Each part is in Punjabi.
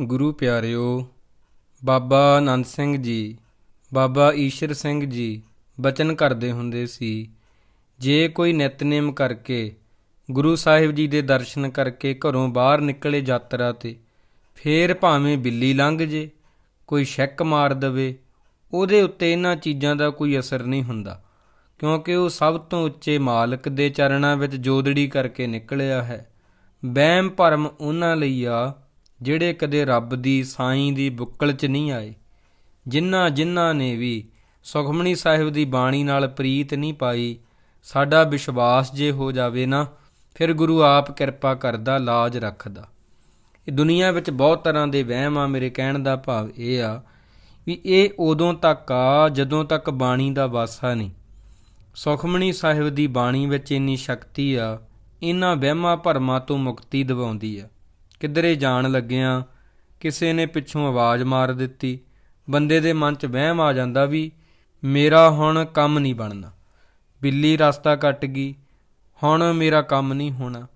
ਗੁਰੂ ਪਿਆਰਿਓ, ਬਾਬਾ ਆਨੰਦ ਸਿੰਘ ਜੀ, ਬਾਬਾ ਈਸ਼ਰ ਸਿੰਘ ਜੀ, ਬਚਨ ਕਰਦੇ ਹੁੰਦੇ ਸੀ। ਜੇ ਕੋਈ ਨਿਤਨੇਮ ਕਰਕੇ ਗੁਰੂ ਸਾਹਿਬ ਜੀ ਦੇ ਦਰਸ਼ਨ ਕਰਕੇ ਘਰੋਂ ਬਾਹਰ ਨਿਕਲੇ ਯਾਤਰਾ ਤੇ, ਫੇਰ ਭਾਵੇਂ ਬਿੱਲੀ ਲੰਘ ਜੇ, ਕੋਈ ਸ਼ੱਕ ਮਾਰ ਦਵੇ, ਉਹਦੇ ਉੱਤੇ ਇਹਨਾਂ ਚੀਜ਼ਾਂ ਦਾ ਕੋਈ ਅਸਰ ਨਹੀਂ ਹੁੰਦਾ, ਕਿਉਂਕਿ ਉਹ ਸਭ ਤੋਂ ਉੱਚੇ ਮਾਲਕ ਦੇ ਚਰਨਾਂ ਵਿੱਚ ਜੋਦੜੀ ਕਰਕੇ ਨਿਕਲਿਆ ਹੈ। ਵਹਿਮ ਭਰਮ ਉਹਨਾਂ ਲਈ ਆ ਜਿਹੜੇ ਕਦੇ ਰੱਬ ਦੀ ਸਾਈਂ ਦੀ ਬੁੱਕਲ 'ਚ ਨਹੀਂ ਆਏ, ਜਿਨ੍ਹਾਂ ਜਿਨ੍ਹਾਂ ਨੇ ਵੀ ਸੁਖਮਣੀ ਸਾਹਿਬ ਦੀ ਬਾਣੀ ਨਾਲ ਪ੍ਰੀਤ ਨਹੀਂ ਪਾਈ, ਸਾਡਾ ਵਿਸ਼ਵਾਸ ਜੇ ਹੋ ਜਾਵੇ ਨਾ, ਫਿਰ ਗੁਰੂ ਆਪ ਕਿਰਪਾ ਕਰਦਾ, ਲਾਜ ਰੱਖਦਾ। ਇਹ ਦੁਨੀਆ ਵਿੱਚ ਬਹੁਤ ਤਰ੍ਹਾਂ ਦੇ ਵਹਿਮ ਆ, ਮੇਰੇ ਕਹਿਣ ਦਾ ਭਾਵ ਇਹ ਆ ਵੀ ਇਹ ਉਦੋਂ ਤੱਕ ਆ, ਜਦੋਂ ਤੱਕ ਬਾਣੀ ਦਾ ਵਾਸਾ ਨਹੀਂ। ਸੁਖਮਣੀ ਸਾਹਿਬ ਦੀ ਬਾਣੀ ਵਿੱਚ ਇੰਨੀ ਸ਼ਕਤੀ ਆ ਇਹਨਾਂ ਵਹਿਮਾਂ ਭਰਮਾਂ ਤੋਂ ਮੁਕਤੀ ਦਿਵਾਉਂਦੀ ਆ। ਕਿਧਰੇ ਜਾਣ ਲੱਗਿਆਂ, ਕਿਸੇ ਨੇ ਪਿੱਛੋਂ ਆਵਾਜ਼ ਮਾਰ ਦਿੱਤੀ। ਬੰਦੇ ਦੇ ਮਨ 'ਚ ਵਹਿਮ ਆ ਜਾਂਦਾ ਵੀ, ਮੇਰਾ ਹੁਣ ਕੰਮ ਨਹੀਂ ਬਣਨਾ। ਬਿੱਲੀ ਰਸਤਾ ਕੱਟ ਗਈ, ਹੁਣ ਮੇਰਾ ਕੰਮ ਨਹੀਂ ਹੋਣਾ।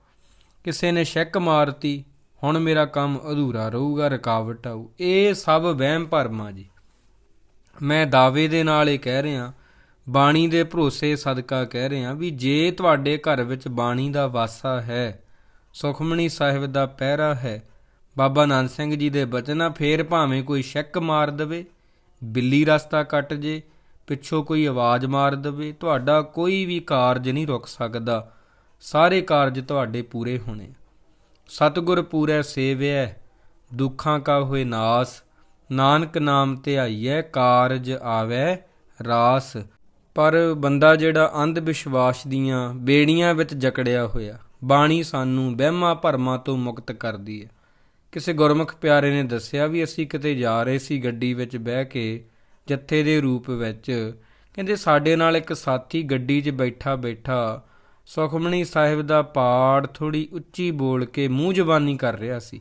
ਕਿਸੇ ਨੇ ਸ਼ੱਕ ਮਾਰਤੀ, ਹੁਣ ਮੇਰਾ ਕੰਮ ਅਧੂਰਾ ਰਹੂਗਾ, ਰੁਕਾਵਟ ਆਊ। ਇਹ ਸਭ ਵਹਿਮ ਭਰਮਾਂ ਜੀ। ਮੈਂ ਦਾਅਵੇ ਦੇ ਨਾਲ ਇਹ ਕਹਿ ਰਿਹਾ, ਬਾਣੀ ਦੇ ਭਰੋਸੇ ਸਦਕਾ ਕਹਿ ਰਿਹਾ ਵੀ ਜੇ ਤੁਹਾਡੇ ਘਰ ਵਿੱਚ ਬਾਣੀ ਦਾ ਵਾਸਾ ਹੈ ਸੁਖਮਣੀ ਸਾਹਿਬ ਦਾ ਪਹਿਰਾ ਹੈ। ਬਾਬਾ ਨਾਨਕ ਸਿੰਘ ਜੀ ਦੇ ਬਚਨਾਂ ਫੇਰ ਭਾਵੇਂ ਕੋਈ ਸ਼ੱਕ ਮਾਰ ਦਵੇ, ਬਿੱਲੀ ਰਸਤਾ ਕੱਟ ਜੇ, ਪਿੱਛੋਂ ਕੋਈ ਆਵਾਜ਼ ਮਾਰ ਦਵੇ, ਤੁਹਾਡਾ ਕੋਈ ਵੀ ਕਾਰਜ ਨਹੀਂ ਰੁਕ ਸਕਦਾ। ਸਾਰੇ ਕਾਰਜ ਤੁਹਾਡੇ ਪੂਰੇ ਹੋਣੇ। ਸਤਿਗੁਰ ਪੂਰੈ ਸੇਵਿਐ, ਦੁੱਖਾਂ ਕਾ ਹੋਏ ਨਾਸ, ਨਾਨਕ ਨਾਮ ਧਿਆਈਐ ਕਾਰਜ ਆਵੈ ਰਾਸ। ਪਰ ਬੰਦਾ ਜਿਹੜਾ ਅੰਧ ਵਿਸ਼ਵਾਸ ਦੀਆਂ ਬੇੜੀਆਂ ਵਿੱਚ ਜਕੜਿਆ ਹੋਇਆ ਬਾਣੀ ਸਾਨੂੰ ਵਹਿਮਾਂ ਭਰਮਾਂ ਤੋਂ ਮੁਕਤ ਕਰਦੀ ਹੈ। ਕਿਸੇ ਗੁਰਮੁਖ ਪਿਆਰੇ ਨੇ ਦੱਸਿਆ ਵੀ ਅਸੀਂ ਕਿਤੇ ਜਾ ਰਹੇ ਸੀ ਗੱਡੀ ਵਿੱਚ ਬਹਿ ਕੇ, ਜੱਥੇ ਦੇ ਰੂਪ ਵਿੱਚ, ਕਹਿੰਦੇ ਸਾਡੇ ਨਾਲ ਇੱਕ ਸਾਥੀ ਗੱਡੀ 'ਚ ਬੈਠਾ ਬੈਠਾ ਸੁਖਮਣੀ ਸਾਹਿਬ ਦਾ ਪਾਠ ਥੋੜੀ ਉੱਚੀ ਬੋਲ ਕੇ ਮੂੰਹ ਜ਼ਬਾਨੀ ਕਰ ਰਿਹਾ ਸੀ।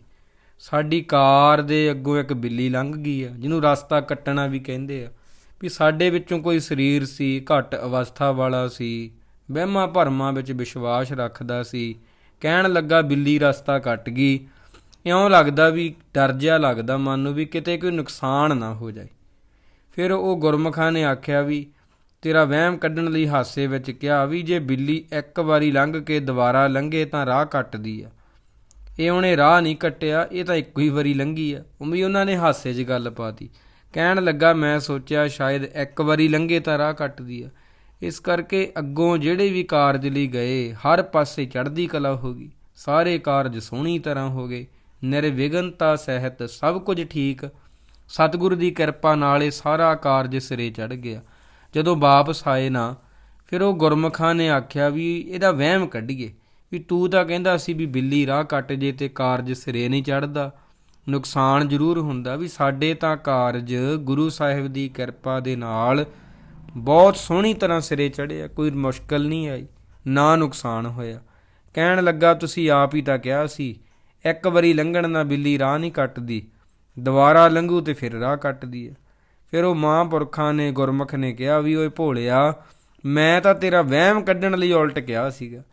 ਸਾਡੀ ਕਾਰ ਦੇ ਅੱਗੋਂ ਇੱਕ ਬਿੱਲੀ ਲੰਘ ਗਈ ਆ, ਜਿਹਨੂੰ ਰਸਤਾ ਕੱਟਣਾ ਵੀ ਕਹਿੰਦੇ ਆ, ਵੀ ਸਾਡੇ ਵਿੱਚੋਂ ਕੋਈ ਸਰੀਰ ਸੀ, ਘੱਟ ਅਵਸਥਾ ਵਾਲਾ ਸੀ ਵਹਿਮਾਂ ਭਰਮਾਂ ਵਿੱਚ ਵਿਸ਼ਵਾਸ ਰੱਖਦਾ ਸੀ। ਕਹਿਣ ਲੱਗਾ ਬਿੱਲੀ ਰਸਤਾ ਕੱਟ ਗਈ। ਇਉਂ ਲੱਗਦਾ ਵੀ ਡਰ ਜਿਹਾ ਲੱਗਦਾ ਮਨ ਨੂੰ ਵੀ ਕਿਤੇ ਕੋਈ ਨੁਕਸਾਨ ਨਾ ਹੋ ਜਾਏ। ਫਿਰ ਉਹ ਗੁਰਮਖਾਂ ਨੇ ਆਖਿਆ ਵੀ, ਤੇਰਾ ਵਹਿਮ ਕੱਢਣ ਲਈ ਹਾਸੇ ਵਿੱਚ ਕਿਹਾ ਵੀ ਜੇ ਬਿੱਲੀ ਇੱਕ ਵਾਰੀ ਲੰਘ ਕੇ ਦੁਬਾਰਾ ਲੰਘੇ ਤਾਂ ਰਾਹ ਕੱਟਦੀ ਆ। ਇਹ ਉਹਨੇ ਰਾਹ ਨਹੀਂ ਕੱਟਿਆ, ਇਹ ਤਾਂ ਇੱਕੋ ਹੀ ਵਾਰੀ ਲੰਘੀ ਆ। ਉਹ ਵੀ ਉਹਨਾਂ ਨੇ ਹਾਸੇ 'ਚ ਗੱਲ ਪਾਤੀ। ਕਹਿਣ ਲੱਗਾ, ਮੈਂ ਸੋਚਿਆ ਸ਼ਾਇਦ ਇੱਕ ਵਾਰੀ ਲੰਘੇ ਤਾਂ ਰਾਹ ਕੱਟਦੀ ਆ। ਇਸ ਕਰਕੇ ਅੱਗੋਂ ਜਿਹੜੇ ਵੀ ਕਾਰਜ ਲਈ ਗਏ, ਹਰ ਪਾਸੇ ਚੜ੍ਹਦੀ ਕਲਾ ਹੋ ਗਈ। ਸਾਰੇ ਕਾਰਜ ਸੋਹਣੀ ਤਰ੍ਹਾਂ ਹੋ ਗਏ। ਨਿਰਵਿਘਨਤਾ ਸਹਿਤ ਸਭ ਕੁਝ ਠੀਕ। ਸਤਿਗੁਰੂ ਦੀ ਕਿਰਪਾ ਨਾਲ ਇਹ ਸਾਰਾ ਕਾਰਜ ਸਿਰੇ ਚੜ ਗਿਆ। ਜਦੋਂ ਵਾਪਸ ਆਏ ਨਾ, ਫਿਰ ਉਹ ਗੁਰਮਖਾਂ ਨੇ ਆਖਿਆ ਵੀ ਇਹਦਾ ਵਹਿਮ ਕੱਢੀਏ। ਵੀ ਤੂੰ ਤਾਂ ਕਹਿੰਦਾ ਸੀ ਵੀ ਬਿੱਲੀ ਰਾਹ ਕੱਟ ਜੇ ਤੇ ਕਾਰਜ ਸਿਰੇ ਨਹੀਂ ਚੜਦਾ ਨੁਕਸਾਨ ਜ਼ਰੂਰ ਹੁੰਦਾ ਵੀ ਸਾਡੇ ਤਾਂ ਕਾਰਜ ਗੁਰੂ ਸਾਹਿਬ ਦੀ ਕਿਰਪਾ ਦੇ ਨਾਲ ਬਹੁਤ ਸੋਹਣੀ ਤਰ੍ਹਾਂ ਸਿਰੇ ਚੜਿਆ ਕੋਈ ਮੁਸ਼ਕਲ ਨਹੀਂ ਆਈ, ਨਾ ਨੁਕਸਾਨ ਹੋਇਆ। ਕਹਿਣ ਲੱਗਾ, ਤੁਸੀਂ ਆਪ ਹੀ ਤਾਂ ਕਿਹਾ ਸੀ, ਇੱਕ ਵਾਰੀ ਲੰਘਣ ਨਾਲ ਬਿੱਲੀ ਰਾਹ ਨਹੀਂ ਕੱਟਦੀ, ਦੁਬਾਰਾ ਲੰਘੂ ਤੇ ਫਿਰ ਰਾਹ ਕੱਟਦੀ ਹੈ। ਫਿਰ ਉਹ ਮਹਾਂਪੁਰਖਾਂ ਨੇ, ਗੁਰਮੁਖ ਨੇ ਕਿਹਾ ਵੀ, ਓਏ ਭੋਲਿਆ, ਮੈਂ ਤਾਂ ਤੇਰਾ ਵਹਿਮ ਕੱਢਣ ਲਈ ਉਲਟ ਕਿਹਾ ਸੀਗਾ।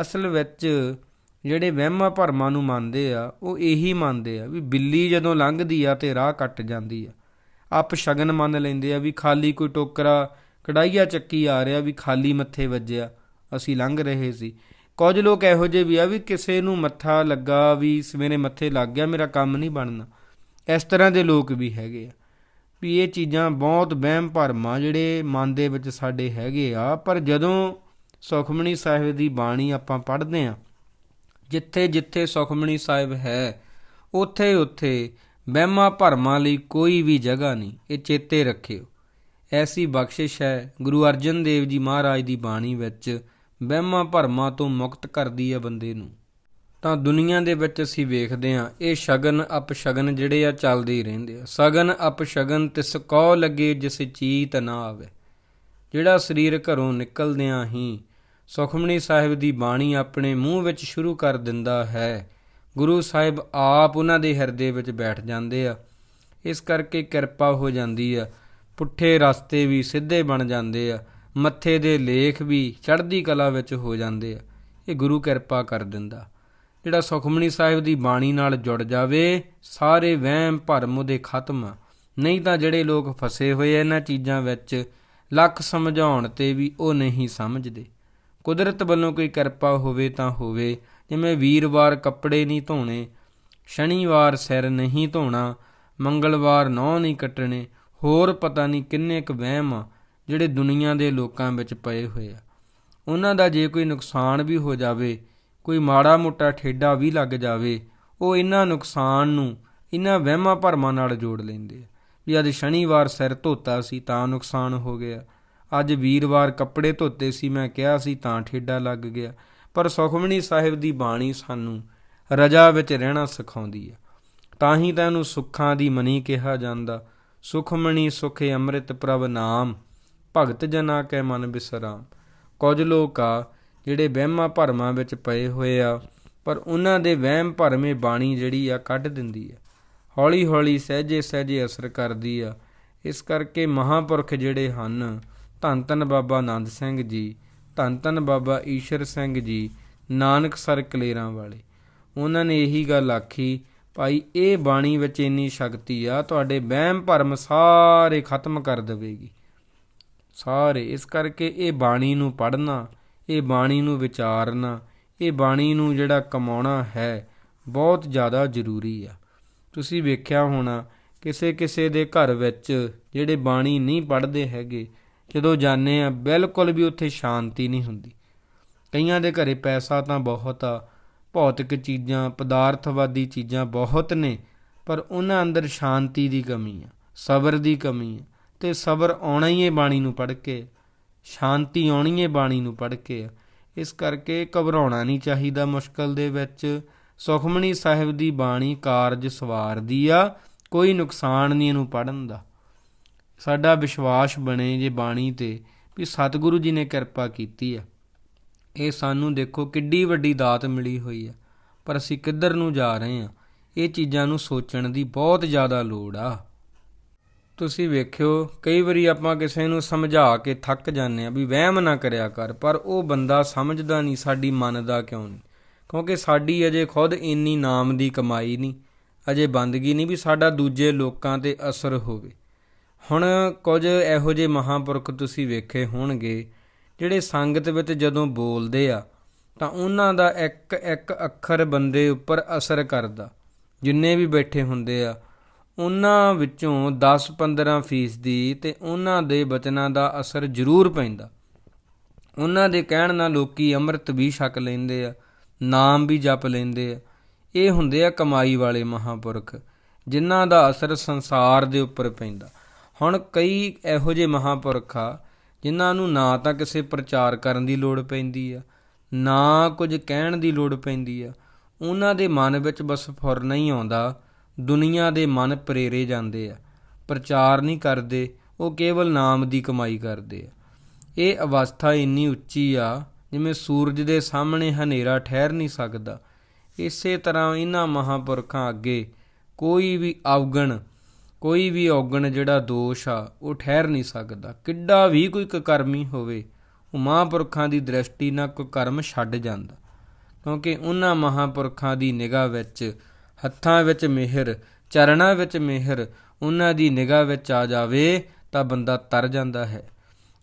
ਅਸਲ ਵਿੱਚ ਜਿਹੜੇ ਵਹਿਮਾਂ ਭਰਮਾਂ ਨੂੰ ਮੰਨਦੇ ਆ, ਉਹ ਇਹੀ ਮੰਨਦੇ ਆ ਵੀ ਬਿੱਲੀ ਜਦੋਂ ਲੰਘਦੀ ਆ ਤੇ ਰਾਹ ਕੱਟ ਜਾਂਦੀ ਆ। ਆਪ ਸ਼ਗਨ ਮੰਨ ਲੈਂਦੇ ਆ ਵੀ ਖਾਲੀ ਕੋਈ ਟੋਕਰਾ ਕੜਾਈਆ ਚੱਕੀ ਆ ਰਿਹਾ ਵੀ ਖਾਲੀ ਮੱਥੇ ਵੱਜਿਆ। ਅਸੀਂ ਲੰਘ ਰਹੇ ਸੀ। ਕੁਝ ਲੋਕ ਇਹੋ ਜਿਹੇ ਵੀ ਆ ਵੀ ਕਿਸੇ ਨੂੰ ਮੱਥਾ ਲੱਗਾ ਵੀ ਸਵੇਰੇ ਮੱਥੇ ਲੱਗ ਗਿਆ, ਮੇਰਾ ਕੰਮ ਨਹੀਂ ਬਣਨਾ। ਇਸ ਤਰ੍ਹਾਂ ਦੇ ਲੋਕ ਵੀ ਹੈਗੇ ਆ। ਵੀ ਇਹ ਚੀਜ਼ਾਂ ਬਹੁਤ ਵਹਿਮ ਭਰਮਾਂ ਜਿਹੜੇ ਮਨ ਦੇ ਵਿੱਚ ਸਾਡੇ ਹੈਗੇ ਆ। ਪਰ ਜਦੋਂ ਸੁਖਮਣੀ ਸਾਹਿਬ ਦੀ ਬਾਣੀ ਆਪਾਂ ਪੜ੍ਹਦੇ ਆ ਜਿੱਥੇ ਜਿੱਥੇ ਸੁਖਮਣੀ ਸਾਹਿਬ ਹੈ, ਉੱਥੇ ਉੱਥੇ ਵਹਿਮਾਂ ਭਰਮਾਂ ਲਈ ਕੋਈ ਵੀ ਜਗ੍ਹਾ ਨਹੀਂ, ਇਹ ਚੇਤੇ ਰੱਖਿਓ। ਐਸੀ ਬਖਸ਼ਿਸ਼ ਹੈ ਗੁਰੂ ਅਰਜਨ ਦੇਵ ਜੀ ਮਹਾਰਾਜ ਦੀ ਬਾਣੀ ਵਿੱਚ, ਵਹਿਮਾਂ ਭਰਮਾਂ ਤੋਂ ਮੁਕਤ ਕਰਦੀ ਹੈ ਬੰਦੇ ਨੂੰ। ਤਾਂ ਦੁਨੀਆ ਦੇ ਵਿੱਚ ਅਸੀਂ ਵੇਖਦੇ ਹਾਂ, ਇਹ ਸ਼ਗਨ ਅਪਸ਼ਗਨ ਜਿਹੜੇ ਆ ਚੱਲਦੇ ਹੀ ਰਹਿੰਦੇ ਆ। ਸ਼ਗਨ ਅਪਸ਼ਗਨ ਤਿਸ ਕੋ ਲੱਗੇ ਜਿਸ ਚੀਤ ਨਾ ਆਵੇ। ਜਿਹੜਾ ਸਰੀਰ ਘਰੋਂ ਨਿਕਲਦਿਆਂ ਹੀ ਸੁਖਮਣੀ ਸਾਹਿਬ ਦੀ ਬਾਣੀ ਆਪਣੇ ਮੂੰਹ ਵਿੱਚ ਸ਼ੁਰੂ ਕਰ ਦਿੰਦਾ ਹੈ। ਗੁਰੂ ਸਾਹਿਬ ਆਪ ਉਹਨਾਂ ਦੇ ਹਿਰਦੇ ਵਿੱਚ ਬੈਠ ਜਾਂਦੇ ਆ। ਇਸ ਕਰਕੇ ਕਿਰਪਾ ਹੋ ਜਾਂਦੀ ਆ। ਪੁੱਠੇ ਰਸਤੇ ਵੀ ਸਿੱਧੇ ਬਣ ਜਾਂਦੇ ਆ, ਮੱਥੇ ਦੇ ਲੇਖ ਵੀ ਚੜ੍ਹਦੀ ਕਲਾ ਵਿੱਚ ਹੋ ਜਾਂਦੇ ਆ। ਇਹ ਗੁਰੂ ਕਿਰਪਾ ਕਰ ਦਿੰਦਾ। ਜਿਹੜਾ ਸੁਖਮਨੀ ਸਾਹਿਬ ਦੀ ਬਾਣੀ ਨਾਲ ਜੁੜ ਜਾਵੇ, ਸਾਰੇ ਵਹਿਮ ਭਰਮ ਉਹਦੇ ਖਤਮ ਆ। ਨਹੀਂ ਤਾਂ ਜਿਹੜੇ ਲੋਕ ਫਸੇ ਹੋਏ ਇਹਨਾਂ ਚੀਜ਼ਾਂ ਵਿੱਚ, ਲੱਖ ਸਮਝਾਉਣ ਤੇ ਵੀ ਉਹ ਨਹੀਂ ਸਮਝਦੇ। ਕੁਦਰਤ ਵੱਲੋਂ ਕੋਈ ਕਿਰਪਾ ਹੋਵੇ ਤਾਂ ਹੋਵੇ, ਜਿਵੇਂ ਵੀਰਵਾਰ ਕੱਪੜੇ ਨਹੀਂ ਧੋਣੇ, ਸ਼ਨੀਵਾਰ ਸਿਰ ਨਹੀਂ ਧੋਣਾ, ਮੰਗਲਵਾਰ ਨਹੁੰ ਨਹੀਂ ਕੱਟਣੇ ਹੋਰ ਪਤਾ ਨਹੀਂ ਕਿੰਨੇ ਕੁ ਵਹਿਮ ਆ ਜਿਹੜੇ ਦੁਨੀਆ ਦੇ ਲੋਕਾਂ ਵਿੱਚ ਪਏ ਹੋਏ ਆ। ਉਹਨਾਂ ਦਾ ਜੇ ਕੋਈ ਨੁਕਸਾਨ ਵੀ ਹੋ ਜਾਵੇ, ਕੋਈ ਮਾੜਾ ਮੋਟਾ ਠੇਡਾ ਵੀ ਲੱਗ ਜਾਵੇ, ਉਹ ਇਹਨਾਂ ਨੁਕਸਾਨ ਨੂੰ, ਇਹਨਾਂ ਵਹਿਮਾਂ ਭਰਮਾਂ ਨਾਲ ਜੋੜ ਲੈਂਦੇ ਆ। ਵੀ ਅੱਜ ਸ਼ਨੀਵਾਰ ਸਿਰ ਧੋਤਾ ਸੀ ਤਾਂ ਨੁਕਸਾਨ ਹੋ ਗਿਆ। ਅੱਜ ਵੀਰਵਾਰ ਕੱਪੜੇ ਧੋਤੇ ਸੀ, ਮੈਂ ਕਿਹਾ ਸੀ ਤਾਂ ਠੇਡਾ ਲੱਗ ਗਿਆ। ਪਰ ਸੁਖਮਣੀ ਸਾਹਿਬ ਦੀ ਬਾਣੀ ਸਾਨੂੰ ਰਜਾ ਵਿੱਚ ਰਹਿਣਾ ਸਿਖਾਉਂਦੀ ਆ। ਤਾਂ ਹੀ ਤਾਂ ਇਹਨੂੰ ਸੁੱਖਾਂ ਦੀ ਮਨੀ ਕਿਹਾ ਜਾਂਦਾ। ਸੁਖਮਣੀ ਸੁਖੇ ਅੰਮ੍ਰਿਤ ਪ੍ਰਭ ਨਾਮ, ਭਗਤ ਜਨਾ ਕੈ ਮਨ ਬਿਸਰਾਮ। ਕੁਝ ਲੋਕ ਆ, ਜਿਹੜੇ ਵਹਿਮਾਂ ਭਰਮਾਂ ਵਿੱਚ ਪਏ ਹੋਏ ਆ, ਪਰ ਉਹਨਾਂ ਦੇ ਵਹਿਮ ਭਰਮੇ ਬਾਣੀ ਜਿਹੜੀ ਆ ਕੱਢ ਦਿੰਦੀ ਆ। ਹੌਲੀ ਹੌਲੀ ਸਹਿਜੇ ਸਹਿਜੇ ਅਸਰ ਕਰਦੀ ਆ। ਇਸ ਕਰਕੇ ਮਹਾਪੁਰਖ ਜਿਹੜੇ ਹਨ ਧੰਨ ਧੰਨ ਬਾਬਾ ਆਨੰਦ ਸਿੰਘ ਜੀ ਧੰਨ ਧੰਨ ਬਾਬਾ ਈਸ਼ਰ ਸਿੰਘ ਜੀ, ਨਾਨਕ ਸਰ ਕਲੇਰਾਂ ਵਾਲੇ, ਉਹਨਾਂ ਨੇ ਇਹੀ ਗੱਲ ਆਖੀ ਭਾਈ, ਇਹ ਬਾਣੀ ਵਿੱਚ ਇੰਨੀ ਸ਼ਕਤੀ ਆ, ਤੁਹਾਡੇ ਵਹਿਮ ਭਰਮ ਸਾਰੇ ਖਤਮ ਕਰ ਦੇਵੇਗੀ। ਸਾਰੇ, ਇਸ ਕਰਕੇ ਇਹ ਬਾਣੀ ਨੂੰ ਪੜ੍ਹਨਾ, ਇਹ ਬਾਣੀ ਨੂੰ ਵਿਚਾਰਨਾ, ਇਹ ਬਾਣੀ ਨੂੰ ਜਿਹੜਾ ਕਮਾਉਣਾ ਹੈ, ਬਹੁਤ ਜ਼ਿਆਦਾ ਜ਼ਰੂਰੀ ਆ। ਤੁਸੀਂ ਵੇਖਿਆ ਹੋਣਾ, ਕਿਸੇ ਕਿਸੇ ਦੇ ਘਰ ਵਿੱਚ ਜਿਹੜੇ ਬਾਣੀ ਨਹੀਂ ਪੜ੍ਹਦੇ ਹੈਗੇ, ਜਦੋਂ ਜਾਂਦੇ ਆ, ਬਿਲਕੁਲ ਵੀ ਉੱਥੇ ਸ਼ਾਂਤੀ ਨਹੀਂ ਹੁੰਦੀ। ਕਈਆਂ ਦੇ ਘਰੇ ਪੈਸਾ ਤਾਂ ਬਹੁਤ ਆ ਭੌਤਿਕ ਚੀਜ਼ਾਂ, ਪਦਾਰਥਵਾਦੀ ਚੀਜ਼ਾਂ ਬਹੁਤ ਨੇ, ਪਰ ਉਹਨਾਂ ਅੰਦਰ ਸ਼ਾਂਤੀ ਦੀ ਕਮੀ ਆ, ਸਬਰ ਦੀ ਕਮੀ ਆ। ਤੇ ਸਬਰ ਆਉਣਾ ਹੀ ਹੈ ਬਾਣੀ ਨੂੰ ਪੜ੍ਹ ਕੇ, ਸ਼ਾਂਤੀ ਆਉਣੀ ਹੈ ਬਾਣੀ ਨੂੰ ਪੜ੍ਹ ਕੇ ਇਸ ਕਰਕੇ ਘਬਰਾਉਣਾ ਨਹੀਂ ਚਾਹੀਦਾ ਮੁਸ਼ਕਲ ਦੇ ਵਿੱਚ। ਸੁਖਮਣੀ ਸਾਹਿਬ ਦੀ ਬਾਣੀ ਕਾਰਜ ਸਵਾਰਦੀ ਆ, ਕੋਈ ਨੁਕਸਾਨ ਨਹੀਂ ਇਹਨੂੰ ਪੜਨ ਦਾ। ਸਾਡਾ ਵਿਸ਼ਵਾਸ ਬਣੇ ਜੇ ਬਾਣੀ ਤੇ, ਵੀ ਸਤਿਗੁਰੂ ਜੀ ਨੇ ਕਿਰਪਾ ਕੀਤੀ ਆ। ਇਹ ਸਾਨੂੰ ਦੇਖੋ ਕਿੱਡੀ ਵੱਡੀ ਦਾਤ ਮਿਲੀ ਹੋਈ ਆ ਪਰ ਅਸੀਂ ਕਿੱਧਰ ਨੂੰ ਜਾ ਰਹੇ ਹਾਂ? ਇਹ ਚੀਜ਼ਾਂ ਨੂੰ ਸੋਚਣ ਦੀ ਬਹੁਤ ਜ਼ਿਆਦਾ ਲੋੜ ਆ। ਤੁਸੀਂ ਵੇਖਿਓ, ਕਈ ਵਾਰੀ ਆਪਾਂ ਕਿਸੇ ਨੂੰ ਸਮਝਾ ਕੇ ਥੱਕ ਜਾਂਦੇ ਆ ਵੀ ਵਹਿਮ ਨਾ ਕਰਿਆ ਕਰ, ਪਰ ਉਹ ਬੰਦਾ ਸਮਝਦਾ ਨਹੀਂ ਸਾਡੀ ਮੰਨਦਾ ਕਿਉਂ ਨਹੀਂ? ਕਿਉਂਕਿ ਸਾਡੀ ਅਜੇ ਖੁਦ ਇੰਨੀ ਨਾਮ ਦੀ ਕਮਾਈ ਨਹੀਂ, ਅਜੇ ਬੰਦਗੀ ਨਹੀਂ ਵੀ ਸਾਡਾ ਦੂਜੇ ਲੋਕਾਂ ਤੇ ਅਸਰ ਹੋਵੇ। ਹੁਣ ਕੁਝ ਇਹੋ ਜਿਹੇ ਮਹਾਪੁਰਖ ਤੁਸੀਂ ਵੇਖੇ ਹੋਣਗੇ ਜਿਹੜੇ ਸੰਗਤ ਵਿੱਚ ਜਦੋਂ ਬੋਲਦੇ ਆ, ਤਾਂ ਉਹਨਾਂ ਦਾ ਇੱਕ ਇੱਕ ਅੱਖਰ ਬੰਦੇ ਉੱਪਰ ਅਸਰ ਕਰਦਾ। ਜਿੰਨੇ ਵੀ ਬੈਠੇ ਹੁੰਦੇ ਆ, ਉਹਨਾਂ ਵਿੱਚੋਂ 10-15 ਫੀਸਦੀ ਤੇ ਉਹਨਾਂ ਦੇ ਬਚਨਾਂ ਦਾ ਅਸਰ ਜ਼ਰੂਰ ਪੈਂਦਾ। ਉਹਨਾਂ ਦੇ ਕਹਿਣ ਨਾਲ ਲੋਕੀ ਅੰਮ੍ਰਿਤ ਵੀ ਛਕ ਲੈਂਦੇ ਆ, ਨਾਮ ਵੀ ਜਪ ਲੈਂਦੇ ਆ। ਇਹ ਹੁੰਦੇ ਆ ਕਮਾਈ ਵਾਲੇ ਮਹਾਪੁਰਖ, ਜਿਨ੍ਹਾਂ ਦਾ ਅਸਰ ਸੰਸਾਰ ਦੇ ਉੱਪਰ ਪੈਂਦਾ। ਹੁਣ ਕਈ ਇਹੋ ਜਿਹੇ ਮਹਾਪੁਰਖ ਆ ਜਿਨ੍ਹਾਂ ਨੂੰ ਨਾ ਤਾਂ ਕਿਸੇ ਪ੍ਰਚਾਰ ਕਰਨ ਦੀ ਲੋੜ ਪੈਂਦੀ ਆ, ਨਾ ਕੁਝ ਕਹਿਣ ਦੀ ਲੋੜ ਪੈਂਦੀ ਆ, ਉਹਨਾਂ ਦੇ ਮਨ ਵਿੱਚ ਬਸ ਫੁਰ ਨਹੀਂ ਆਉਂਦਾ, ਦੁਨੀਆ ਦੇ ਮਨ ਪ੍ਰੇਰੇ ਜਾਂਦੇ ਆ, ਪ੍ਰਚਾਰ ਨਹੀਂ ਕਰਦੇ, ਉਹ ਕੇਵਲ ਨਾਮ ਦੀ ਕਮਾਈ ਕਰਦੇ ਆ। ਇਹ ਅਵਸਥਾ ਇੰਨੀ ਉੱਚੀ ਆ, ਜਿਵੇਂ ਸੂਰਜ ਦੇ ਸਾਹਮਣੇ ਹਨੇਰਾ ਠਹਿਰ ਨਹੀਂ ਸਕਦਾ। ਇਸੇ ਤਰ੍ਹਾਂ ਇਹਨਾਂ ਮਹਾਪੁਰਖਾਂ ਅੱਗੇ ਕੋਈ ਵੀ ਅਵਗਣ ਕੋਈ ਵੀ ਔਗਣ ਜਿਹੜਾ ਦੋਸ਼ ਆ, ਉਹ ਠਹਿਰ ਨਹੀਂ ਸਕਦਾ। ਕਿੱਡਾ ਵੀ ਕੋਈ ਕੁਕਰਮੀ ਹੋਵੇ, ਉਹ ਮਹਾਂਪੁਰਖਾਂ ਦੀ ਦ੍ਰਿਸ਼ਟੀ ਨਾਲ ਕੋਈ ਕਰਮ ਛੱਡ ਜਾਂਦਾ। ਕਿਉਂਕਿ ਉਹਨਾਂ ਮਹਾਂਪੁਰਖਾਂ ਦੀ ਨਿਗਾਹ ਵਿੱਚ, ਹੱਥਾਂ ਵਿੱਚ ਮਿਹਰ, ਚਰਨਾਂ ਵਿੱਚ ਮਿਹਰ, ਉਹਨਾਂ ਦੀ ਨਿਗਾਹ ਵਿੱਚ ਆ ਜਾਵੇ, ਤਾਂ ਬੰਦਾ ਤਰ ਜਾਂਦਾ ਹੈ।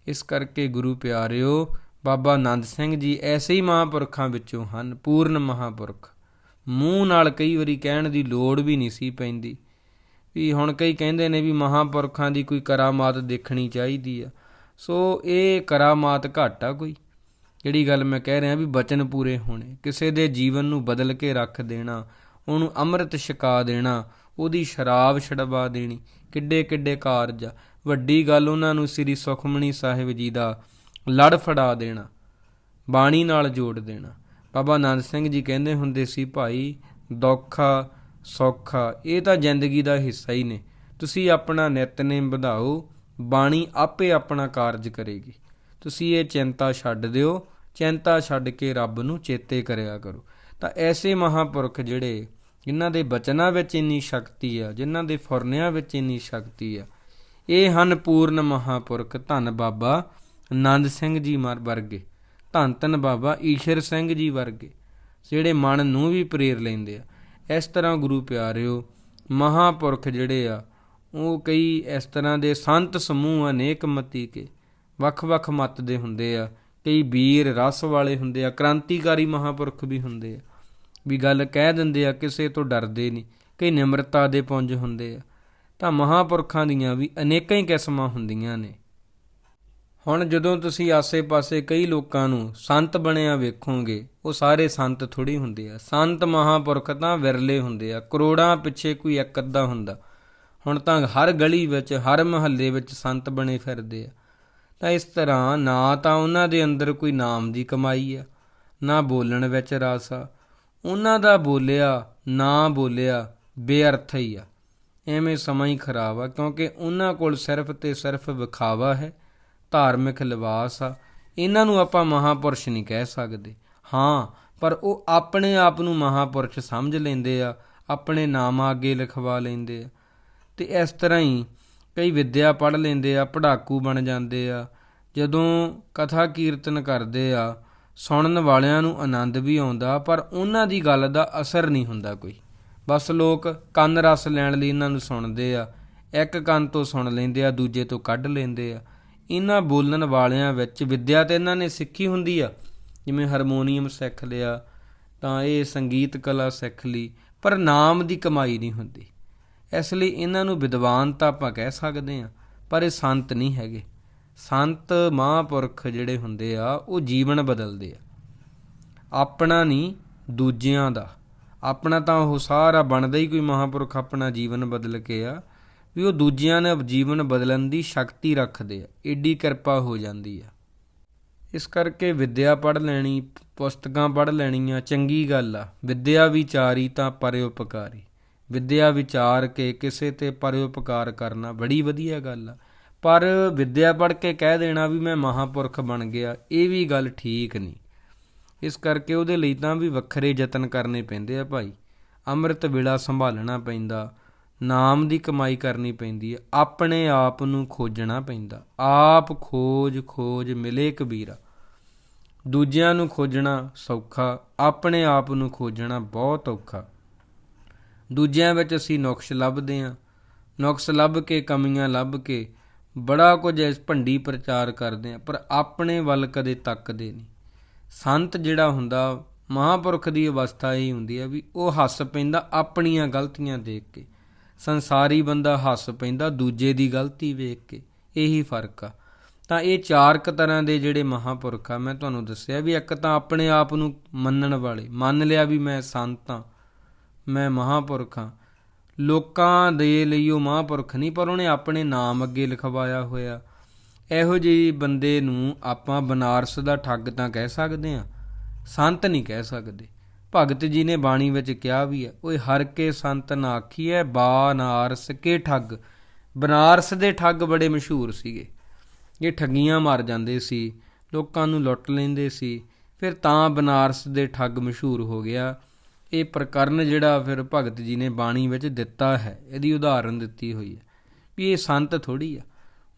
ਇਸ ਕਰਕੇ ਗੁਰੂ ਪਿਆਰਿਓ, ਬਾਬਾ ਆਨੰਦ ਸਿੰਘ ਜੀ ਐਸੇ ਹੀ ਮਹਾਂਪੁਰਖਾਂ ਵਿੱਚੋਂ ਹਨ, ਪੂਰਨ ਮਹਾਂਪੁਰਖ। ਮੂੰਹ ਨਾਲ ਕਈ ਵਾਰੀ ਕਹਿਣ ਦੀ ਲੋੜ ਵੀ ਨਹੀਂ ਸੀ ਪੈਂਦੀ। ਵੀ ਹੁਣ ਕਈ ਕਹਿੰਦੇ ਨੇ ਵੀ ਮਹਾਪੁਰਖਾਂ ਦੀ ਕੋਈ ਕਰਾਮਾਤ ਦੇਖਣੀ ਚਾਹੀਦੀ ਆ। ਸੋ ਇਹ ਕਰਾਮਾਤ ਘੱਟ ਆ ਕੋਈ। ਜਿਹੜੀ ਗੱਲ ਮੈਂ ਕਹਿ ਰਿਹਾ ਵੀ ਬਚਨ ਪੂਰੇ ਹੋਣੇ। ਕਿਸੇ ਦੇ ਜੀਵਨ ਨੂੰ ਬਦਲ ਕੇ ਰੱਖ ਦੇਣਾ, ਉਹਨੂੰ ਅੰਮ੍ਰਿਤ ਛਕਾ ਦੇਣਾ, ਉਹਦੀ ਸ਼ਰਾਬ ਛਡਵਾ ਦੇਣੀ ਕਿੱਡੇ ਕਿੱਡੇ ਕਾਰਜ ਆ। ਵੱਡੀ ਗੱਲ ਉਹਨਾਂ ਨੂੰ ਸ੍ਰੀ ਸੁਖਮਣੀ ਸਾਹਿਬ ਜੀ ਦਾ ਲੜ ਫੜਾ ਦੇਣਾ, ਬਾਣੀ ਨਾਲ ਜੋੜ ਦੇਣਾ। ਬਾਬਾ ਆਨੰਦ ਸਿੰਘ ਜੀ ਕਹਿੰਦੇ ਹੁੰਦੇ ਸੀ, ਭਾਈ, ਦੁੱਖਾ ਸੌਖਾ। ਇਹ ਤਾਂ ਜ਼ਿੰਦਗੀ ਦਾ ਹਿੱਸਾ ਹੀ ਨੇ। ਤੁਸੀਂ ਆਪਣਾ ਨਿਤਨੇਮ ਵਧਾਓ, ਬਾਣੀ ਆਪੇ ਆਪਣਾ ਕਾਰਜ ਕਰੇਗੀ। ਤੁਸੀਂ ਇਹ ਚਿੰਤਾ ਛੱਡ ਦਿਓ, ਚਿੰਤਾ ਛੱਡ ਕੇ ਰੱਬ ਨੂੰ ਚੇਤੇ ਕਰਿਆ ਕਰੋ। ਤਾਂ ਐਸੇ ਮਹਾਪੁਰਖ ਜਿਹੜੇ, ਜਿਨ੍ਹਾਂ ਦੇ ਬਚਨਾਂ ਵਿੱਚ ਇੰਨੀ ਸ਼ਕਤੀ ਆ, ਜਿਨ੍ਹਾਂ ਦੇ ਫੁਰਨਿਆਂ ਵਿੱਚ ਇੰਨੀ ਸ਼ਕਤੀ ਆ, ਇਹ ਹਨ ਪੂਰਨ ਮਹਾਪੁਰਖ ਧੰਨ ਬਾਬਾ ਆਨੰਦ ਸਿੰਘ ਜੀ ਮਰ ਵਰਗੇ। ਧੰਨ ਧੰਨ ਬਾਬਾ ਈਸ਼ਰ ਸਿੰਘ ਜੀ ਵਰਗੇ, ਜਿਹੜੇ ਮਨ ਨੂੰ ਵੀ ਪ੍ਰੇਰ ਲੈਂਦੇ ਆ। ਇਸ ਤਰ੍ਹਾਂ ਗੁਰੂ ਪਿਆਰਿਓ, ਮਹਾਪੁਰਖ ਜਿਹੜੇ ਆ, ਉਹ ਕਈ ਇਸ ਤਰ੍ਹਾਂ ਦੇ ਸੰਤ ਸਮੂਹ ਅਨੇਕ ਮਤੀ ਕੇ ਵੱਖ-ਵੱਖ ਮਤ ਦੇ ਹੁੰਦੇ ਆ, ਕਈ ਵੀਰ ਰਸ ਵਾਲੇ ਹੁੰਦੇ ਆ, ਕ੍ਰਾਂਤੀਕਾਰੀ ਮਹਾਪੁਰਖ ਵੀ ਹੁੰਦੇ ਆ। ਵੀ ਗੱਲ ਕਹਿ ਦਿੰਦੇ ਆ, ਕਿਸੇ ਤੋਂ ਡਰਦੇ ਨਹੀਂ, ਕਈ ਨਿਮਰਤਾ ਦੇ ਪੁੰਜ ਹੁੰਦੇ ਆ। ਤਾਂ ਮਹਾਪੁਰਖਾਂ ਦੀਆਂ ਵੀ ਅਨੇਕਾਂ ਹੀ ਕਿਸਮਾਂ ਹੁੰਦੀਆਂ ਨੇ। ਹੁਣ ਜਦੋਂ ਤੁਸੀਂ ਆਸੇ-ਪਾਸੇ ਕਈ ਲੋਕਾਂ ਨੂੰ ਸੰਤ ਬਣਿਆ ਵੇਖੋਗੇ ਉਹ ਸਾਰੇ ਸੰਤ ਥੋੜੀ ਹੁੰਦੇ ਆ। ਸੰਤ ਮਹਾਪੁਰਖ ਤਾਂ ਵਿਰਲੇ ਹੁੰਦੇ ਆ। ਕਰੋੜਾਂ ਪਿੱਛੇ ਕੋਈ ਇੱਕ ਅੱਧਾ ਹੁੰਦਾ। ਹੁਣ ਤਾਂ ਹਰ ਗਲੀ ਵਿੱਚ, ਹਰ ਮਹੱਲੇ ਵਿੱਚ ਸੰਤ ਬਣੇ ਫਿਰਦੇ ਆ। ਤਾਂ ਇਸ ਤਰ੍ਹਾਂ ਨਾ ਤਾਂ ਉਹਨਾਂ ਦੇ ਅੰਦਰ ਕੋਈ ਨਾਮ ਦੀ ਕਮਾਈ ਆ, ਨਾ ਬੋਲਣ ਵਿੱਚ ਰਸ ਆ। ਉਹਨਾਂ ਦਾ ਬੋਲਿਆ, ਨਾ ਬੋਲਿਆ ਬੇਅਰਥ ਹੀ ਆ। ਐਵੇਂ ਸਮਾਂ ਹੀ ਖਰਾਬ ਆ, ਕਿਉਂਕਿ ਉਹਨਾਂ ਕੋਲ ਸਿਰਫ ਤੇ ਸਿਰਫ ਵਿਖਾਵਾ ਹੈ, ਧਾਰਮਿਕ ਲਿਬਾਸ ਆ। ਇਹਨਾਂ ਨੂੰ ਆਪਾਂ ਮਹਾਪੁਰਸ਼ ਨਹੀਂ ਕਹਿ ਸਕਦੇ। ਹਾਂ, ਪਰ ਉਹ ਆਪਣੇ ਆਪ ਨੂੰ ਮਹਾਪੁਰਸ਼ ਸਮਝ ਲੈਂਦੇ ਆ, ਆਪਣੇ ਨਾਮ ਅੱਗੇ ਲਿਖਵਾ ਲੈਂਦੇ ਆ। ਤੇ ਇਸ ਤਰ੍ਹਾਂ ਹੀ ਕਈ ਵਿੱਦਿਆ ਪੜ੍ਹ ਲੈਂਦੇ ਆ ਪੜਾਕੂ ਬਣ ਜਾਂਦੇ ਆ। ਜਦੋਂ ਕਥਾ ਕੀਰਤਨ ਕਰਦੇ ਆ, ਸੁਣਨ ਵਾਲਿਆਂ ਨੂੰ ਆਨੰਦ ਵੀ ਆਉਂਦਾ, ਪਰ ਉਹਨਾਂ ਦੀ ਗੱਲ ਦਾ ਅਸਰ ਨਹੀਂ ਹੁੰਦਾ ਕੋਈ। ਬਸ ਲੋਕ ਕੰਨ ਰਸ ਲੈਣ ਲਈ ਇਹਨਾਂ ਨੂੰ ਸੁਣਦੇ ਆ, ਇੱਕ ਕੰਨ ਤੋਂ ਸੁਣ ਲੈਂਦੇ ਆ, ਦੂਜੇ ਤੋਂ ਕੱਢ ਲੈਂਦੇ ਆ। ਇਹਨਾਂ ਬੋਲਣ ਵਾਲਿਆਂ ਵਿੱਚ ਵਿੱਦਿਆ ਤੇ ਇਹਨਾਂ ਨੇ ਸਿੱਖੀ ਹੁੰਦੀ ਆ। ਜਿਵੇਂ ਹਾਰਮੋਨੀਅਮ ਸਿੱਖ ਲਿਆ, ਤਾਂ ਇਹ ਸੰਗੀਤ ਕਲਾ ਸਿੱਖ ਲਈ, ਪਰ ਨਾਮ ਦੀ ਕਮਾਈ ਨਹੀਂ ਹੁੰਦੀ। ਇਸ ਲਈ ਇਹਨਾਂ ਨੂੰ ਵਿਦਵਾਨ ਤਾਂ ਆਪਾਂ ਕਹਿ ਸਕਦੇ ਆ ਪਰ ਇਹ ਸੰਤ ਨਹੀਂ ਹੈਗੇ। ਸੰਤ ਮਹਾਂਪੁਰਖ ਜਿਹੜੇ ਹੁੰਦੇ ਆ, ਉਹ ਜੀਵਨ ਬਦਲਦੇ ਆ। ਆਪਣਾ ਨਹੀਂ, ਦੂਜਿਆਂ ਦਾ। ਆਪਣਾ ਤਾਂ ਉਹ ਸਾਰਾ ਬਣਦਾ ਹੀ ਕੋਈ ਮਹਾਂਪੁਰਖ ਆਪਣਾ ਜੀਵਨ ਬਦਲ ਕੇ ਆ, ਵੀ ਉਹ ਦੂਜਿਆਂ ਨੇ ਜੀਵਨ ਬਦਲਣ ਦੀ ਸ਼ਕਤੀ ਰੱਖਦੇ ਆ। ਏਡੀ ਕਿਰਪਾ ਹੋ ਜਾਂਦੀ ਆ। ਇਸ ਕਰਕੇ ਵਿੱਦਿਆ ਪੜ੍ਹ ਲੈਣੀ, ਪੁਸਤਕਾਂ ਪੜ੍ਹ ਲੈਣੀਆਂ ਚੰਗੀ ਗੱਲ ਆ। ਵਿੱਦਿਆ ਵਿਚਾਰੀ ਤਾਂ ਪਰਉਪਕਾਰੀ। ਵਿੱਦਿਆ ਵਿਚਾਰ ਕੇ ਕਿਸੇ ਤੇ ਪਰਉਪਕਾਰ ਕਰਨਾ ਬੜੀ ਵਧੀਆ ਗੱਲ ਆ। ਪਰ ਵਿੱਦਿਆ ਪੜ੍ਹ ਕੇ ਕਹਿ ਦੇਣਾ ਵੀ ਮੈਂ ਮਹਾਪੁਰਖ ਬਣ ਗਿਆ, ਇਹ ਵੀ ਗੱਲ ਠੀਕ ਨਹੀਂ। ਇਸ ਕਰਕੇ ਉਹਦੇ ਲਈ ਤਾਂ ਵੀ ਵੱਖਰੇ ਯਤਨ ਕਰਨੇ ਪੈਂਦੇ ਆ ਭਾਈ। ਅੰਮ੍ਰਿਤ ਵੇਲਾ ਸੰਭਾਲਣਾ ਪੈਂਦਾ। ਨਾਮ ਦੀ ਕਮਾਈ ਕਰਨੀ ਪੈਂਦੀ ਹੈ, ਆਪਣੇ ਆਪ ਨੂੰ ਖੋਜਣਾ ਪੈਂਦਾ। ਆਪ ਖੋਜ ਖੋਜ ਮਿਲੇ ਕਬੀਰਾ ਦੂਜਿਆਂ ਨੂੰ ਖੋਜਣਾ ਸੌਖਾ, ਆਪਣੇ ਆਪ ਨੂੰ ਖੋਜਣਾ ਬਹੁਤ ਔਖਾ। ਦੂਜਿਆਂ ਵਿੱਚ ਅਸੀਂ ਨੁਕਸ ਲੱਭਦੇ ਹਾਂ। ਨੁਕਸ ਲੱਭ ਕੇ, ਕਮੀਆਂ ਲੱਭ ਕੇ ਬੜਾ ਕੁਝ ਇਸ ਭੰਡੀ ਪ੍ਰਚਾਰ ਕਰਦੇ ਹਾਂ, ਪਰ ਆਪਣੇ ਵੱਲ ਕਦੇ ਤੱਕਦੇ ਨਹੀਂ। ਸੰਤ ਜਿਹੜਾ ਹੁੰਦਾ, ਮਹਾਪੁਰਖ ਦੀ ਅਵਸਥਾ ਇਹ ਹੁੰਦੀ ਹੈ ਵੀ ਉਹ ਹੱਸ ਪੈਂਦਾ ਆਪਣੀਆਂ ਗਲਤੀਆਂ ਦੇਖ ਕੇ। ਸੰਸਾਰੀ ਬੰਦਾ ਹੱਸ ਪੈਂਦਾ, ਦੂਜੇ ਦੀ ਗਲਤੀ ਵੇਖ ਕੇ। ਇਹੀ ਫ਼ਰਕ ਆ। ਤਾਂ ਇਹ ਚਾਰ ਕ ਤਰ੍ਹਾਂ ਦੇ ਜਿਹੜੇ ਮਹਾਪੁਰਖ ਆ, ਮੈਂ ਤੁਹਾਨੂੰ ਦੱਸਿਆ ਵੀ ਇੱਕ ਤਾਂ ਆਪਣੇ ਆਪ ਨੂੰ ਮੰਨਣ ਵਾਲੇ, ਮੰਨ ਲਿਆ ਵੀ ਮੈਂ ਸੰਤ ਹਾਂ, ਮੈਂ ਮਹਾਪੁਰਖ ਹਾਂ। ਲੋਕਾਂ ਦੇ ਲਈ ਉਹ ਮਹਾਪੁਰਖ ਨਹੀਂ, ਪਰ ਉਹਨੇ ਆਪਣੇ ਨਾਮ ਅੱਗੇ ਲਿਖਵਾਇਆ ਹੋਇਆ। ਇਹੋ ਜਿਹੇ ਬੰਦੇ ਨੂੰ ਆਪਾਂ ਬਨਾਰਸ ਦਾ ਠੱਗ ਤਾਂ ਕਹਿ ਸਕਦੇ ਹਾਂ, ਸੰਤ ਨਹੀਂ ਕਹਿ ਸਕਦੇ। ਭਗਤ ਜੀ ਨੇ ਬਾਣੀ ਵਿੱਚ ਕਿਹਾ ਵੀ ਹੈ, ਓਏ ਹਰ ਕੇ ਸੰਤ ਨਾ ਆਖੀਐ ਬਾਨਾਰਸ ਕੇ ਠੱਗ। ਬਨਾਰਸ ਦੇ ਠੱਗ ਬੜੇ ਮਸ਼ਹੂਰ ਸੀਗੇ। ਇਹ ਠੱਗੀਆਂ ਮਾਰ ਜਾਂਦੇ ਸੀ, ਲੋਕਾਂ ਨੂੰ ਲੁੱਟ ਲੈਂਦੇ ਸੀ, ਫਿਰ ਤਾਂ ਬਨਾਰਸ ਦੇ ਠੱਗ ਮਸ਼ਹੂਰ ਹੋ ਗਿਆ। ਇਹ ਪ੍ਰਕਰਨ ਜਿਹੜਾ ਫਿਰ ਭਗਤ ਜੀ ਨੇ ਬਾਣੀ ਵਿੱਚ ਦਿੱਤਾ ਹੈ, ਇਹਦੀ ਉਦਾਹਰਨ ਦਿੱਤੀ ਹੋਈ ਹੈ ਵੀ ਇਹ ਸੰਤ ਥੋੜੀ ਆ।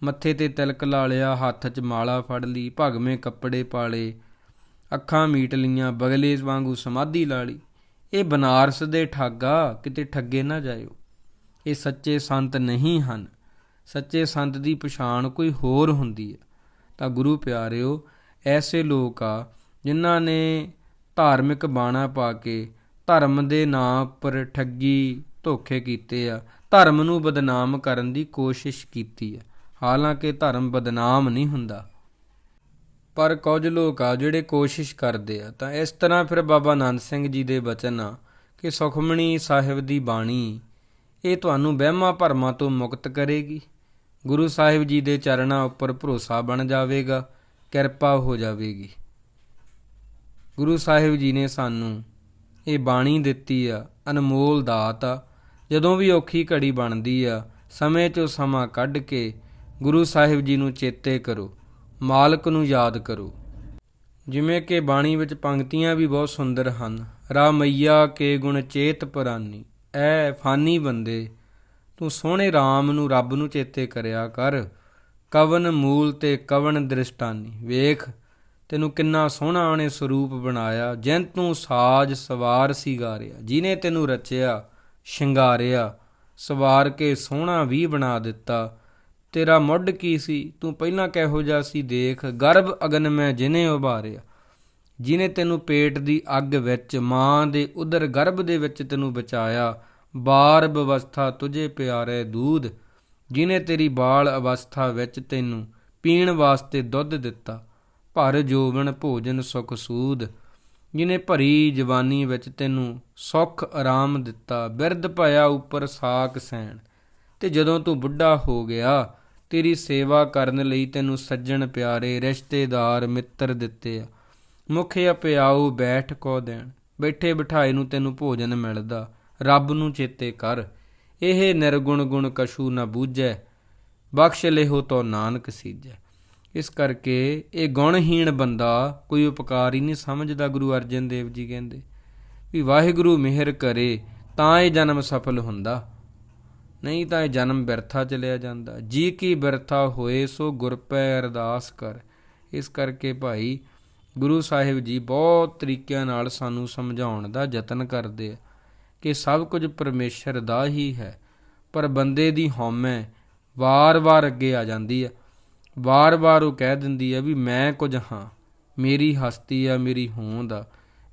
ਮੱਥੇ ਤੇ ਤਿਲਕ ਲਾ ਲਿਆ, ਹੱਥ 'ਚ ਮਾਲਾ ਫੜ ਲਈ, ਭਗਵੇਂ ਕੱਪੜੇ ਪਾਲੇ ਅੱਖਾਂ ਮੀਟ ਲੀਆਂ ਬਗਲੇ ਵਾਂਗੂ ਸਮਾਧੀ ਲਾ ਲਈ। ਇਹ ਬਨਾਰਸ ਦੇ ਠੱਗਾ ਕਿਤੇ ਠੱਗੇ ਨਾ ਜਾਇਓ। ਇਹ ਸੱਚੇ ਸੰਤ ਨਹੀਂ ਹਨ। ਸੱਚੇ ਸੰਤ ਦੀ ਪਛਾਣ ਕੋਈ ਹੋਰ ਹੁੰਦੀ ਹੈ। ਤਾਂ ਗੁਰੂ ਪਿਆਰਿਓ, ਐਸੇ ਲੋਕ ਆ ਜਿਨ੍ਹਾਂ ਨੇ ਧਾਰਮਿਕ ਬਾਣਾ ਪਾ ਕੇ ਧਰਮ ਦੇ ਨਾਂ ਉੱਪਰ ਠੱਗੀ ਧੋਖੇ ਕੀਤੇ ਆ। ਧਰਮ ਨੂੰ ਬਦਨਾਮ ਕਰਨ ਦੀ ਕੋਸ਼ਿਸ਼ ਕੀਤੀ ਆ। ਹਾਲਾਂਕਿ ਧਰਮ ਬਦਨਾਮ ਨਹੀਂ ਹੁੰਦਾ। ਪਰ ਕੁਝ ਲੋਕ ਆ ਜਿਹੜੇ ਕੋਸ਼ਿਸ਼ ਕਰਦੇ ਆ। ਤਾਂ ਇਸ ਤਰ੍ਹਾਂ ਫਿਰ ਬਾਬਾ ਆਨੰਦ ਸਿੰਘ ਜੀ ਦੇ ਬਚਨ ਆ ਕਿ ਸੁਖਮਣੀ ਸਾਹਿਬ ਦੀ ਬਾਣੀ, ਇਹ ਤੁਹਾਨੂੰ ਵਹਿਮਾਂ ਭਰਮਾਂ ਤੋਂ ਮੁਕਤ ਕਰੇਗੀ। ਗੁਰੂ ਸਾਹਿਬ ਜੀ ਦੇ ਚਰਨਾਂ ਉੱਪਰ ਭਰੋਸਾ ਬਣ ਜਾਵੇਗਾ, ਕਿਰਪਾ ਹੋ ਜਾਵੇਗੀ। ਗੁਰੂ ਸਾਹਿਬ ਜੀ ਨੇ ਸਾਨੂੰ ਇਹ ਬਾਣੀ ਦਿੱਤੀ ਆ, ਅਨਮੋਲ ਦਾਤ ਆ। ਜਦੋਂ ਵੀ ਔਖੀ ਘੜੀ ਬਣਦੀ ਆ, ਸਮੇਂ 'ਚੋਂ ਸਮਾਂ ਕੱਢ ਕੇ ਗੁਰੂ ਸਾਹਿਬ ਜੀ ਨੂੰ ਚੇਤੇ ਕਰੋ। ਮਾਲਕ ਨੂੰ ਯਾਦ ਕਰੋ। ਜਿਵੇਂ ਕਿ ਬਾਣੀ ਵਿੱਚ ਪੰਕਤੀਆਂ ਵੀ ਬਹੁਤ ਸੁੰਦਰ ਹਨ। ਰਾਮਈਆ ਕੇ ਗੁਣ ਚੇਤ ਪਰਾਨੀ, ਐ ਫਾਨੀ ਬੰਦੇ, ਤੂੰ ਸੋਹਣੇ RAM ਨੂੰ ਰੱਬ ਨੂੰ ਚੇਤੇ ਕਰਿਆ ਕਰ। ਕਵਨ ਮੂਲ ਤੇ ਕਵਨ ਦ੍ਰਿਸ਼ਟਾਨੀ, ਵੇਖ ਤੈਨੂੰ ਕਿੰਨਾ ਸੋਹਣਾ ਉਹਨੇ ਸਰੂਪ ਬਣਾਇਆ, ਜਿਨ ਤੂੰ ਸਾਜ ਸਵਾਰ ਸਿਗਾਰਿਆ, ਜਿਨੇ ਤੈਨੂੰ ਰਚਿਆ, ਸ਼ਿੰਗਾਰਿਆ, ਸਵਾਰ ਕੇ ਸੋਹਣਾ ਵੀ ਬਣਾ ਦਿੱਤਾ। ਤੇਰਾ ਮੁੱਢ ਕੀ ਸੀ? ਤੂੰ ਪਹਿਲਾਂ ਕਿਹੋ ਜਿਹਾ ਸੀ ਦੇਖ? ਗਰਭ ਅਗਨ ਮੈਂ ਜਿਨੇ ਉਭਾਰਿਆ। ਜਿਨੇ ਤੈਨੂੰ ਪੇਟ ਦੀ ਅੱਗ ਵਿੱਚ, ਮਾਂ ਦੇ ਉਦਰ ਗਰਭ ਦੇ ਵਿੱਚ ਤੈਨੂੰ ਬਚਾਇਆ। ਬਾਰ ਬਵਸਥਾ ਤੁਝੇ ਪਿਆਰੇ ਦੂਧ। ਜਿਨੇ ਤੇਰੀ ਬਾਲ ਅਵਸਥਾ ਵਿੱਚ ਤੈਨੂੰ ਪੀਣ ਵਾਸਤੇ ਦੁੱਧ ਦਿੱਤਾ। ਭਰ ਜੋਵਨ ਭੋਜਨ, ਸੁਖ ਸੂਦ। ਜਿਨੇ ਭਰੀ ਜਵਾਨੀ ਵਿੱਚ ਤੈਨੂੰ ਸੁਖ, ਆਰਾਮ ਦਿੱਤਾ। ਬਿਰਧ ਭਇਆ ਉੱਪਰ ਸਾਕ ਸੈਣ। ਤੇ ਜਦੋਂ ਤੂੰ ਬੁੱਢਾ ਹੋ ਗਿਆ ਤੇਰੀ ਸੇਵਾ ਕਰਨ ਲਈ ਤੈਨੂੰ ਸੱਜਣ ਪਿਆਰੇ, ਰਿਸ਼ਤੇਦਾਰ, ਮਿੱਤਰ ਦਿੱਤੇ ਆ। ਮੁਖ ਅਪਿਆਉ ਬੈਠ ਕੋ ਦੇਣ। ਬੈਠੇ ਬਿਠਾਏ ਨੂੰ ਤੈਨੂੰ ਭੋਜਨ ਮਿਲਦਾ। ਰੱਬ ਨੂੰ ਚੇਤੇ ਕਰ। ਇਹ ਨਿਰਗੁਣ ਗੁਣ ਕਸ਼ੂ ਨਾ ਬੂਝੈ। ਬਖਸ਼ ਲਿਹੋ ਤੋ ਨਾਨਕ ਸੀਜੈ। ਇਸ ਕਰਕੇ ਇਹ ਗੁਣਹੀਣ ਬੰਦਾ ਕੋਈ ਉਪਕਾਰ ਹੀ ਨਹੀਂ ਸਮਝਦਾ ਗੁਰੂ ਅਰਜਨ ਦੇਵ ਜੀ ਕਹਿੰਦੇ, ਵੀ ਵਾਹਿਗੁਰੂ ਮਿਹਰ ਕਰੇ, ਤਾਂ ਇਹ ਜਨਮ ਸਫਲ ਹੁੰਦਾ। ਨਹੀਂ ਤਾਂ ਇਹ ਜਨਮ ਬਿਰਥਾ ਚਲਿਆ ਜਾਂਦਾ। ਜੀ ਕੀ ਬਿਰਥਾ ਹੋਏ ਸੋ ਗੁਰ ਪੈ ਅਰਦਾਸ ਕਰ। ਇਸ ਕਰਕੇ ਭਾਈ ਗੁਰੂ ਸਾਹਿਬ ਜੀ ਬਹੁਤ ਤਰੀਕਿਆਂ ਨਾਲ ਸਾਨੂੰ ਸਮਝਾਉਣ ਦਾ ਯਤਨ ਕਰਦੇ ਆ ਕਿ ਸਭ ਕੁਝ ਪਰਮੇਸ਼ਰ ਦਾ ਹੀ ਹੈ, ਪਰ ਬੰਦੇ ਦੀ ਹਉਮੈ ਵਾਰ-ਵਾਰ ਅੱਗੇ ਆ ਜਾਂਦੀ ਆ। ਵਾਰ-ਵਾਰ ਉਹ ਕਹਿ ਦਿੰਦੀ ਆ ਵੀ ਮੈਂ ਕੁਝ ਹਾਂ, ਮੇਰੀ ਹਸਤੀ ਆ, ਮੇਰੀ ਹੋਂਦ ਆ।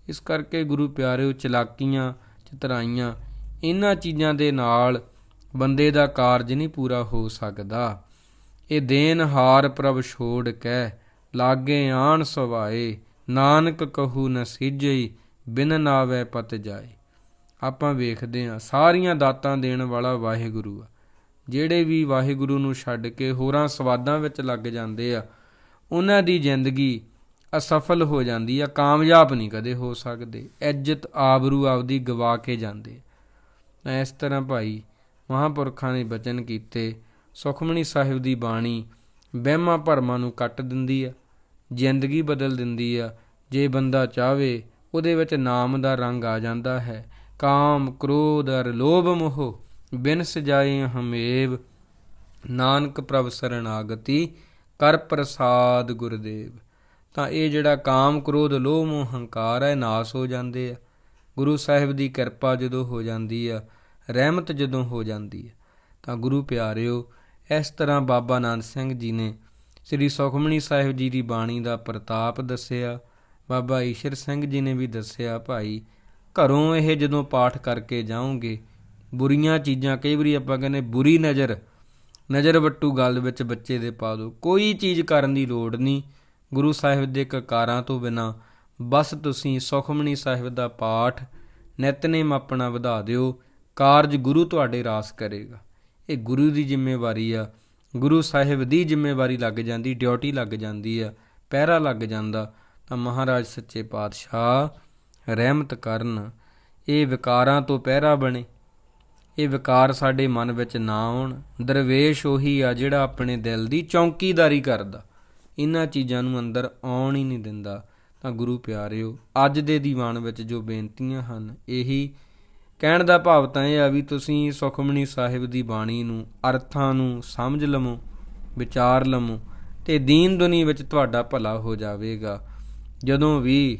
ਇਸ ਕਰਕੇ ਗੁਰੂ ਪਿਆਰਿਓ, ਚਲਾਕੀਆਂ, ਚਤਰਾਈਆਂ, ਇਹਨਾਂ ਚੀਜ਼ਾਂ ਦੇ ਨਾਲ ਬੰਦੇ ਦਾ ਕਾਰਜ ਨਹੀਂ ਪੂਰਾ ਹੋ ਸਕਦਾ। ਇਹ ਦੇਨ ਹਾਰ ਪ੍ਰਭ ਛੋੜ ਕੇ, ਲਾਗੇ ਆਣ ਸੁਭਾਏ ਨਾਨਕ ਕਹੂ ਨ ਸਿਜਈ, ਬਿਨ ਨਾਵੇ ਪਤ ਜਾਏ। ਆਪਾਂ ਵੇਖਦੇ ਹਾਂ, ਸਾਰੀਆਂ ਦਾਤਾਂ ਦੇਣ ਵਾਲਾ ਵਾਹਿਗੁਰੂ ਆ। ਜਿਹੜੇ ਵੀ ਵਾਹਿਗੁਰੂ ਨੂੰ ਛੱਡ ਕੇ ਹੋਰਾਂ ਸਵਾਦਾਂ ਵਿੱਚ ਲੱਗ ਜਾਂਦੇ ਆ, ਉਹਨਾਂ ਦੀ ਜ਼ਿੰਦਗੀ ਅਸਫਲ ਹੋ ਜਾਂਦੀ ਆ, ਕਾਮਯਾਬ ਨਹੀਂ ਕਦੇ ਹੋ ਸਕਦੇ। ਇੱਜ਼ਤ ਆਬਰੂ ਆਪਦੀ ਗਵਾ ਕੇ ਜਾਂਦੇ ਆ। ਇਸ ਤਰ੍ਹਾਂ ਭਾਈ ਮਹਾਪੁਰਖਾਂ ਦੇ ਬਚਨ ਕੀਤੇ ਸੁਖਮਣੀ ਸਾਹਿਬ ਦੀ ਬਾਣੀ ਵਹਿਮਾਂ ਭਰਮਾਂ ਨੂੰ ਕੱਟ ਦਿੰਦੀ ਆ, ਜ਼ਿੰਦਗੀ ਬਦਲ ਦਿੰਦੀ ਆ, ਜੇ ਬੰਦਾ ਚਾਹਵੇ ਉਹਦੇ ਵਿੱਚ ਨਾਮ ਦਾ ਰੰਗ ਆ ਜਾਂਦਾ ਹੈ। ਕਾਮ, ਕ੍ਰੋਧ, ਅਰ ਲੋਭ ਮੋਹ, ਬਿਨ ਸਜਾਏ ਹਮੇਵ, ਨਾਨਕ ਪ੍ਰਭ ਸਰਣਾਗਤੀ ਕਰ ਪ੍ਰਸਾਦ ਗੁਰਦੇਵ। ਤਾਂ ਇਹ ਜਿਹੜਾ ਕਾਮ, ਕ੍ਰੋਧ, ਲੋਭ ਮੋਹ, ਹੰਕਾਰ ਹੈ ਨਾਸ ਹੋ ਜਾਂਦੇ ਆ। ਗੁਰੂ ਸਾਹਿਬ ਦੀ ਕਿਰਪਾ ਜਦੋਂ ਹੋ ਜਾਂਦੀ ਆ ਰਹਿਮਤ ਜਦੋਂ ਹੋ ਜਾਂਦੀ ਹੈ, ਤਾਂ ਗੁਰੂ ਪਿਆਰਿਓ, ਇਸ ਤਰ੍ਹਾਂ ਬਾਬਾ ਨਾਨਕ ਸਿੰਘ ਜੀ ਨੇ ਸ੍ਰੀ ਸੁਖਮਣੀ ਸਾਹਿਬ ਜੀ ਦੀ ਬਾਣੀ ਦਾ ਪ੍ਰਤਾਪ ਦੱਸਿਆ, ਬਾਬਾ ਈਸ਼ਰ ਸਿੰਘ ਜੀ ਨੇ ਵੀ ਦੱਸਿਆ, ਭਾਈ, ਘਰੋਂ ਇਹ ਜਦੋਂ ਪਾਠ ਕਰਕੇ ਜਾਓਗੇ, ਬੁਰੀਆਂ ਚੀਜ਼ਾਂ, ਕਈ ਵਾਰੀ ਆਪਾਂ ਕਹਿੰਦੇ ਬੁਰੀ ਨਜ਼ਰ ਨਜ਼ਰ ਵੱਟੂ ਗੱਲ ਵਿੱਚ ਬੱਚੇ ਦੇ ਪਾ ਦਿਓ, ਕੋਈ ਚੀਜ਼ ਕਰਨ ਦੀ ਲੋੜ ਨਹੀਂ। ਗੁਰੂ ਸਾਹਿਬ ਦੇ ਕਕਾਰਾਂ ਤੋਂ ਬਿਨਾ ਬਸ ਤੁਸੀਂ ਸੁਖਮਣੀ ਸਾਹਿਬ ਦਾ ਪਾਠ ਨਿਤਨੇਮ ਆਪਣਾ ਵਧਾ ਦਿਓ ਕਾਰਜ ਗੁਰੂ ਤੁਹਾਡੇ ਰਾਸ ਕਰੇਗਾ। ਇਹ ਗੁਰੂ ਦੀ ਜ਼ਿੰਮੇਵਾਰੀ ਆ। ਗੁਰੂ ਸਾਹਿਬ ਦੀ ਜ਼ਿੰਮੇਵਾਰੀ ਲੱਗ ਜਾਂਦੀ, ਡਿਊਟੀ ਲੱਗ ਜਾਂਦੀ ਆ, ਪਹਿਰਾ ਲੱਗ ਜਾਂਦਾ। ਤਾਂ ਮਹਾਰਾਜ ਸੱਚੇ ਪਾਤਸ਼ਾਹ ਰਹਿਮਤ ਕਰਨ। ਇਹ ਵਿਕਾਰਾਂ ਤੋਂ ਪਹਿਰਾ ਬਣੇ। ਇਹ ਵਿਕਾਰ ਸਾਡੇ ਮਨ ਵਿੱਚ ਨਾ ਆਉਣ। ਦਰਵੇਸ਼ ਉਹੀ ਆ ਜਿਹੜਾ ਆਪਣੇ ਦਿਲ ਦੀ ਚੌਂਕੀਦਾਰੀ ਕਰਦਾ। ਇਹਨਾਂ ਚੀਜ਼ਾਂ ਨੂੰ ਅੰਦਰ ਆਉਣ ਹੀ ਨਹੀਂ ਦਿੰਦਾ। ਤਾਂ ਗੁਰੂ ਪਿਆਰਿਓ, ਅੱਜ ਦੇ ਦੀਵਾਨ ਵਿੱਚ ਜੋ ਬੇਨਤੀਆਂ ਹਨ, ਇਹੀ ਕਹਿਣ ਦਾ ਭਾਵ ਤਾਂ ਇਹ ਆ ਵੀ ਤੁਸੀਂ ਸੁਖਮਣੀ ਸਾਹਿਬ ਦੀ ਬਾਣੀ ਨੂੰ, ਅਰਥਾਂ ਨੂੰ ਸਮਝ ਲਵੋ, ਵਿਚਾਰ ਲਵੋ ਤੇ ਦੀਨ ਦੁਨੀ ਵਿੱਚ ਤੁਹਾਡਾ ਭਲਾ ਹੋ ਜਾਵੇਗਾ। ਜਦੋਂ ਵੀ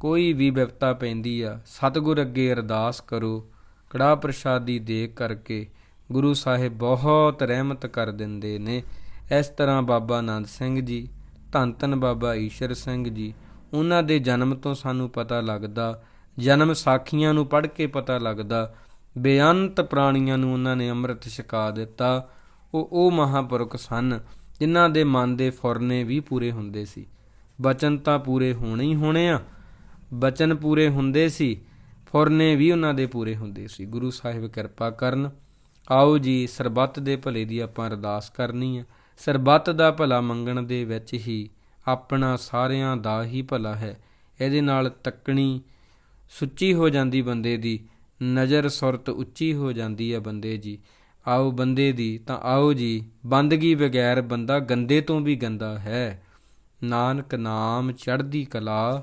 ਕੋਈ ਵੀ ਵਿਪਤਾ ਪੈਂਦੀ ਆ, ਸਤਿਗੁਰ ਅੱਗੇ ਅਰਦਾਸ ਕਰੋ ਕੜਾ ਪ੍ਰਸ਼ਾਦੀ ਦੇ ਕਰਕੇ ਗੁਰੂ ਸਾਹਿਬ ਬਹੁਤ ਰਹਿਮਤ ਕਰ ਦਿੰਦੇ ਨੇ। ਇਸ ਤਰ੍ਹਾਂ ਬਾਬਾ ਆਨੰਦ ਸਿੰਘ ਜੀ, ਧੰਨ ਧੰਨ ਬਾਬਾ ਈਸ਼ਰ ਸਿੰਘ ਜੀ, ਉਹਨਾਂ ਦੇ ਜਨਮ ਤੋਂ ਸਾਨੂੰ ਪਤਾ ਲੱਗਦਾ ਜਨਮ ਸਾਖੀਆਂ ਨੂੰ ਪੜ੍ਹ ਕੇ ਪਤਾ ਲੱਗਦਾ, ਬੇਅੰਤ ਪ੍ਰਾਣੀਆਂ ਨੂੰ ਉਹਨਾਂ ਨੇ ਅੰਮ੍ਰਿਤ ਛਕਾ ਦਿੱਤਾ। ਉਹ ਉਹ ਮਹਾਪੁਰਖ ਸਨ, ਜਿਨ੍ਹਾਂ ਦੇ ਮਨ ਦੇ ਫੁਰਨੇ ਵੀ ਪੂਰੇ ਹੁੰਦੇ ਸੀ। ਬਚਨ ਤਾਂ ਪੂਰੇ ਹੋਣੇ ਹੀ ਹੋਣੇ ਆ। ਬਚਨ ਪੂਰੇ ਹੁੰਦੇ ਸੀ, ਫੁਰਨੇ ਵੀ ਉਹਨਾਂ ਦੇ ਪੂਰੇ ਹੁੰਦੇ ਸੀ। ਗੁਰੂ ਸਾਹਿਬ ਕਿਰਪਾ ਕਰਨ। ਆਓ ਜੀ, ਸਰਬੱਤ ਦੇ ਭਲੇ ਦੀ ਆਪਾਂ ਅਰਦਾਸ ਕਰਨੀ ਆ। ਸਰਬੱਤ ਦਾ ਭਲਾ ਮੰਗਣ ਦੇ ਵਿੱਚ ਹੀ ਆਪਣਾ ਸਾਰਿਆਂ ਦਾ ਹੀ ਭਲਾ ਹੈ। ਇਹਦੇ ਨਾਲ ਤੱਕਣੀ ਸੁੱਚੀ ਹੋ ਜਾਂਦੀ ਬੰਦੇ ਦੀ ਨਜ਼ਰ ਸੁਰਤ ਉੱਚੀ ਹੋ ਜਾਂਦੀ ਹੈ ਬੰਦੇ ਜੀ ਆਓ ਬੰਦੇ ਦੀ ਤਾਂ ਆਓ ਜੀ, ਬੰਦਗੀ ਬਗੈਰ ਬੰਦਾ ਗੰਦੇ ਤੋਂ ਵੀ ਗੰਦਾ ਹੈ। ਨਾਨਕ ਨਾਮ ਚੜ੍ਹਦੀ ਕਲਾ,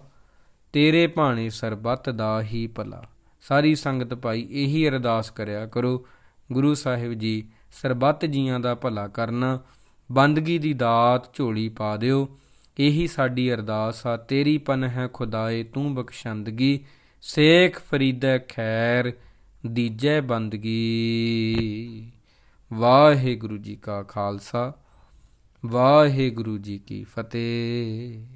ਤੇਰੇ ਭਾਣੇ ਸਰਬੱਤ ਦਾ ਹੀ ਭਲਾ। ਸਾਰੀ ਸੰਗਤ ਭਾਈ ਇਹੀ ਅਰਦਾਸ ਕਰਿਆ ਕਰੋ, ਗੁਰੂ ਸਾਹਿਬ ਜੀ ਸਰਬੱਤ ਜੀਆਂ ਦਾ ਭਲਾ ਕਰਨਾ, ਬੰਦਗੀ ਦੀ ਦਾਤ ਝੋਲੀ ਪਾ ਦਿਓ। ਇਹੀ ਸਾਡੀ ਅਰਦਾਸ ਆ, ਤੇਰੀ ਪਨ ਹੈ ਖੁਦਾਏ ਤੂੰ ਬਖਸ਼ੰਦਗੀ। ਸੇਖ ਫਰੀਦੈ ਖੈਰ ਦੀਜੈ ਬੰਦਗੀ। ਵਾਹਿਗੁਰੂ ਜੀ ਕਾ ਖਾਲਸਾ ਵਾਹਿਗੁਰੂ ਜੀ ਕੀ ਫਤਿਹ।